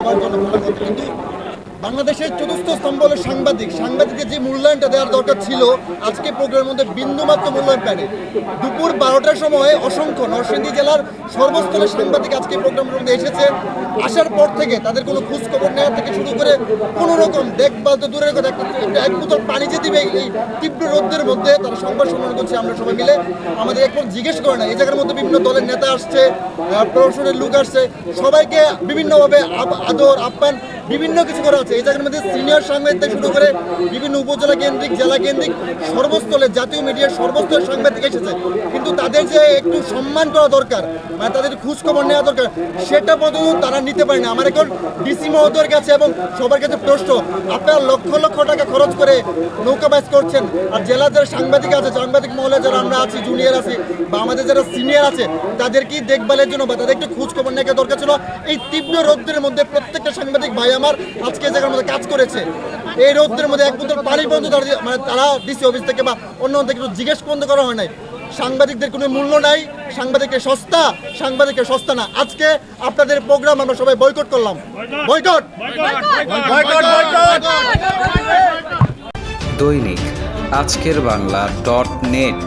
আমার জন্য ভালো কথা কিন্তু বাংলাদেশের চতুর্থ স্তম্ভ হলো সাংবাদিক। সাংবাদিকের যে মূল্যায়নটা দেওয়ার দরকার ছিল, আজকে প্রোগ্রামের মধ্যে বিন্দুমাত্র মূল্যায়ন পায়নি। দুপুর বারোটার সময় অসংখ্য নরসিংদী জেলার সর্বস্তরের সাংবাদিক আজকে প্রোগ্রামের মধ্যে এসেছে। আসার পর থেকে তাদের কোনো খোঁজ খবর নেওয়া থেকে শুরু করে কোনো রকম দেখভাল তো দূরের কথা, একটা এক বোতল পানি যে দিবে এই তীব্র রোদ্রের মধ্যে তারা সংবাদ সম্মান করছে আমরা সবাই মিলে। আমাদের এখন জিজ্ঞেস করে না, এই জায়গার মধ্যে বিভিন্ন দলের নেতা আসছে প্রশাসনের লোক আসছে, সবাইকে বিভিন্নভাবে আদর, আপ্যায়ন বিভিন্ন কিছু করা আছে এই জায়গার মধ্যে সিনিয়র সাংবাদিক থেকে শুরু করে বিভিন্ন উপজেলা কেন্দ্রিক, জেলা কেন্দ্রিক সর্বস্থলে জাতীয় মিডিয়ার সর্বস্তরের সাংবাদিক এসেছে। কিন্তু তাদের যে একটু সম্মান করা দরকার মানে তাদের খোঁজ খবর নেওয়া দরকার, সেটা পর্যন্ত তারা নিতে পারে না আমার এখন ডিসি মহোদয়ের কাছে এবং সবার কাছে প্রশ্ন, আপনারা লক্ষ লক্ষ টাকা খরচ করে নৌকা ব্যাচ করছেন, আর জেলার যারা সাংবাদিক আছে, সাংবাদিক মহলে যারা আমরা আছি জুনিয়র আছি, বা আমাদের যারা সিনিয়র আছে, তাদের কি দেখভালের জন্য বা তাদের একটু খোঁজ খবর নেওয়া দরকার ছিল? এই তীব্র রৌদ্রের মধ্যে সাংবাদিক ভাই আমার আজকে জায়গার মধ্যে কাজ করেছে, এই রৌদ্রের মধ্যে এক বোতল পানি পর্যন্ত মানে তারা ডিসি অফিস থেকে বা অন্য থেকে একটু জিজ্ঞেস পর্যন্ত করা হয় নাই। সাংবাদিকদের কোনো মূল্য নাই সাংবাদিকের সস্তা সাংবাদিকের সস্তা না। আজকে আপনাদের প্রোগ্রাম আমরা সবাই বয়কট করলাম। বয়কট দৈনিক আজকের বাংলা ডট নেট।